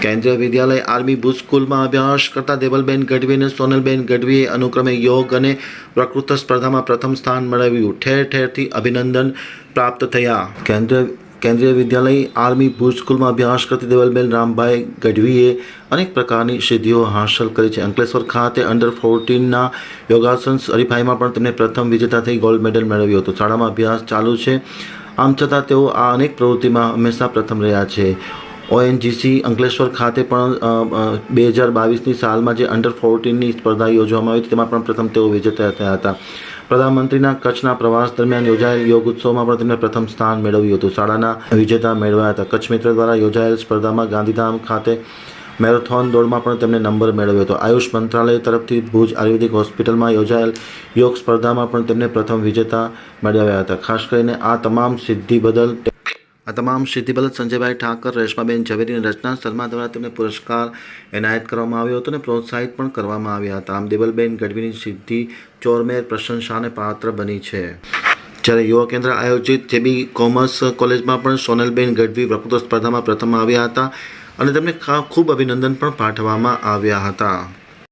કેન્દ્રીય વિદ્યાલય આર્મી ભુજ સ્કૂલમાં અભ્યાસ કરતા દેવલબેન ગઢવી અને સોનલબેન ગઢવીએ અનુક્રમે યોગ અને પ્રકૃત સ્પર્ધામાં પ્રથમ સ્થાન મેળવ્યું. ઠેર ઠેરથી અભિનંદન પ્રાપ્ત થયા. કેન્દ્રીય કેન્દ્રીય વિદ્યાલય આર્મી ભુજ સ્કૂલમાં અભ્યાસ કરતી દેવલબેન રામભાઈ ગઢવીએ અનેક પ્રકારની સિદ્ધિઓ હાંસલ કરી છે. અંકલેશ્વર ખાતે અંડર ફોર્ટીનના યોગાસન હરીફાઈમાં પણ તેમણે પ્રથમ વિજેતા થઈ ગોલ્ડ મેડલ મેળવ્યો હતો. શાળામાં અભ્યાસ ચાલુ છે. આમ છતાં તેઓ આ અનેક પ્રવૃત્તિમાં હંમેશા પ્રથમ રહ્યા છે. ઓએનજીસી અંકલેશ્વર ખાતે પણ બે હજાર બાવીસની સાલમાં જે અંડર ફોર્ટીનની સ્પર્ધા યોજવામાં આવી તેમાં પણ પ્રથમ તેઓ વિજેતા થયા હતા. પ્રધાનમંત્રીના કચ્છના પ્રવાસ દરમિયાન યોજાયેલ યોગ ઉત્સવમાં પણ તેમણે પ્રથમ સ્થાન મેળવ્યું હતું. શાળાના વિજેતા મેળવ્યા હતા. કચ્છ મિત્ર દ્વારા યોજાયેલ સ્પર્ધામાં ગાંધીધામ ખાતે મેરેથોન દોડમાં પણ તેમણે નંબર મેળવ્યો હતો. આયુષ મંત્રાલય તરફથી ભુજ આયુર્વેદિક હોસ્પિટલમાં યોજાયેલ યોગ સ્પર્ધામાં પણ તેમને પ્રથમ વિજેતા મેળવ્યા હતા. ખાસ કરીને આ તમામ સિદ્ધિ બદલ આ તમામ સિદ્ધિ બદલ સંજયભાઈ ઠાકર, રેશમાબેન ઝવેરીની રચના શર્મા દ્વારા તેમને પુરસ્કાર એનાયત કરવામાં આવ્યો હતો અને પ્રોત્સાહિત પણ કરવામાં આવ્યા હતા. આમ દેવલબેન ગઢવીની સિદ્ધિ ચોરમેર પ્રશંસાને પાત્ર બની છે. જ્યારે યુવા કેન્દ્ર આયોજિત જેબી કોમર્સ કોલેજમાં પણ સોનલબેન ગઢવી વકૃત્વ સ્પર્ધામાં પ્રથમ આવ્યા હતા અને તેમને ખૂબ અભિનંદન પણ પાઠવવામાં આવ્યા હતા.